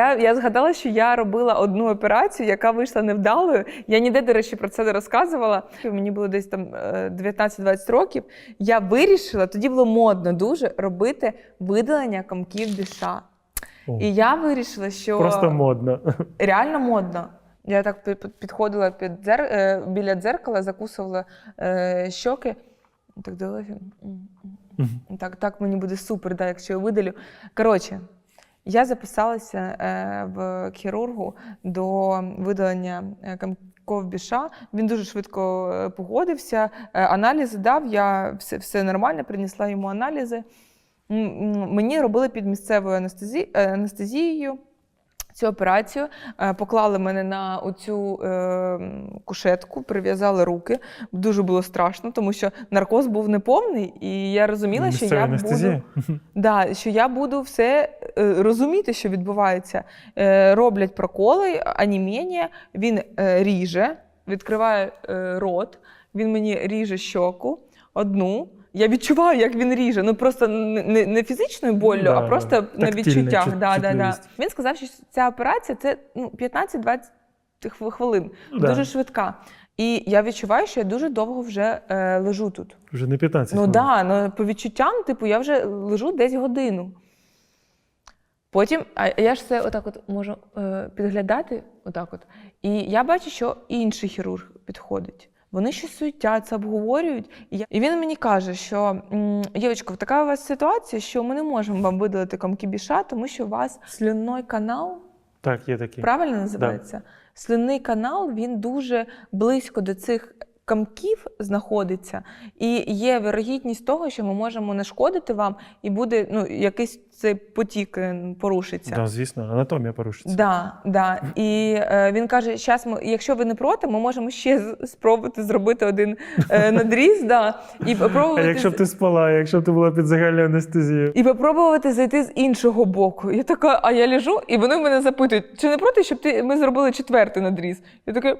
Я, я згадала, що я робила одну операцію, яка вийшла невдалою. Я ніде, до речі, про це не розказувала. Мені було десь там е, 19-20 років. Я вирішила, тоді було модно дуже робити видалення комків біша. І я вирішила, що Просто модно. реально модно. Я так пі- пі- підходила під дзер... е, біля дзеркала, закусувала е, щоки. Так дивилася. Так, так мені буде супер, да, якщо я видалю. Коротше, я записалася е, в хірургу до видалення е, камков біша. Він дуже швидко е, погодився. Аналізи дав, я все, все нормально, принесла йому аналізи. Мені робили під місцевою анестезі... анестезією цю операцію. Поклали мене на оцю е, кушетку, прив'язали руки. Дуже було страшно, тому що наркоз був неповний, і я розуміла, що я буду, да, що я буду все розуміти, що відбувається. Е, Роблять проколи, аніміння, він е, ріже, відкриває е, рот, він мені ріже щоку одну. Я відчуваю, як він ріже. Ну просто не, не- фізичною боллю, Да, а просто на відчуттях. чут- Да, да, да. Він сказав, що ця операція це ну, 15-20 хвилин, Ну, да. дуже швидка. І я відчуваю, що я дуже довго вже е, лежу тут. Вже не 15 Ну так, да, ну, по відчуттям, типу, я вже лежу десь годину. Потім, а я ж все отак от можу е, підглядати, отак от. І я бачу, що інший хірург підходить. Вони щось суетяться, обговорюють. І, я... і він мені каже, що Євочко, така у вас ситуація, що ми не можемо вам видалити комки біша, тому що у вас слюнний канал Так, є такі. Правильно називається? Слинний канал він дуже близько до цих камків знаходиться, і є вирогідність того, що ми можемо нашкодити вам, і буде ну, якийсь цей потік е, порушиться. Да, звісно, анатомія порушиться. Да, да. І е, він каже: щас ми, якщо ви не проти, ми можемо ще спробувати зробити один е, надріз, да, і А якщо б ти спала, якщо б ти була під загальною анестезією? і попробувати зайти з іншого боку. Я така, а я лежу, і вони мене запитують, чи не проти, щоб ти ми зробили четвертий надріз? Я така.